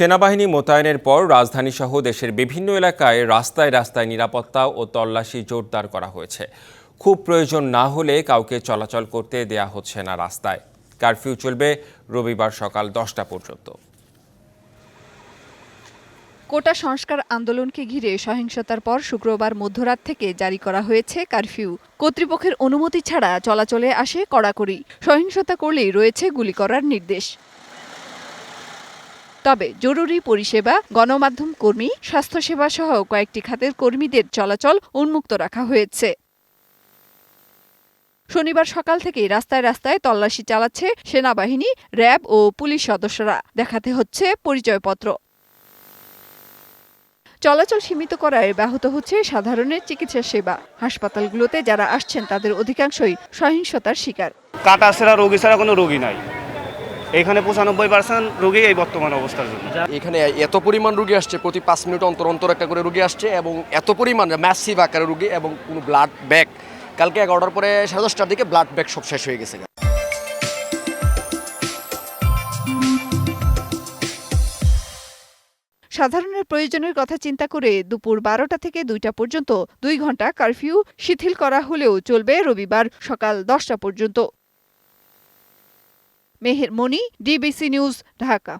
সেনাবাহিনী মোতায়েনের পর রাজধানীসহ দেশের বিভিন্ন এলাকায় রাস্তায় রাস্তায় নিরাপত্তা ও তল্লাশি জোরদার করা হয়েছে। খুব প্রয়োজন না হলে কাউকে চলাচল করতে দেয়া হচ্ছে না রাস্তায়। কারফিউ চলবে রবিবার সকাল দশটা পর্যন্ত। কোটা সংস্কার আন্দোলনকে ঘিরে সহিংসতার পর শুক্রবার মধ্যরাত থেকে জারি করা হয়েছে কারফিউ। কর্তৃপক্ষের অনুমতি ছাড়া চলাচলে আসে কড়াকড়ি। সহিংসতা করলেই রয়েছে গুলি করার নির্দেশ। তবে জরুরি পরিষেবা, গণমাধ্যম কর্মী স্বাস্থ্যসেবা সহ কয়েকটি খাতের কর্মীদের চলাচল উন্মুক্ত রাখা হয়েছে। শনিবার সকাল থেকেই রাস্তায় রাস্তায় তল্লাশি চালাচ্ছে সেনাবাহিনী, র্যাব ও পুলিশ সদস্যরা। দেখাতে হচ্ছে পরিচয়পত্র। চলাচল সীমিত করায় ব্যাহত হচ্ছে সাধারণের চিকিৎসা সেবা। হাসপাতালগুলোতে যারা আসছেন তাদের অধিকাংশই সহিংসতার শিকার। কাটা সেরা রোগী ছাড়া কোনো রোগী নাই। এখানে পঁচানব্বই পার্সেন্ট রোগী এই বর্তমান অবস্থার জন্য। এখানে এত পরিমাণ রুগী আসছে প্রতি পাঁচ মিনিট অন্তর অন্তর একটা করে রুগী আসছে এবং এত পরিমাণ ম্যাসিভ আকারে রুগী এবং কোনো ব্লাড ব্যাগ কালকে এগারোটার পরে সাড়ে দশটার দিকে ব্লাড ব্যাগ সব শেষ হয়ে গেছে। সাধারণের প্রয়োজনের কথা চিন্তা করে দুপুর বারোটা থেকে দুইটা পর্যন্ত দুই ঘণ্টা কারফিউ শিথিল করা হলেও চলবে রবিবার সকাল দশটা পর্যন্ত। Meher Moni DBC news Dhaka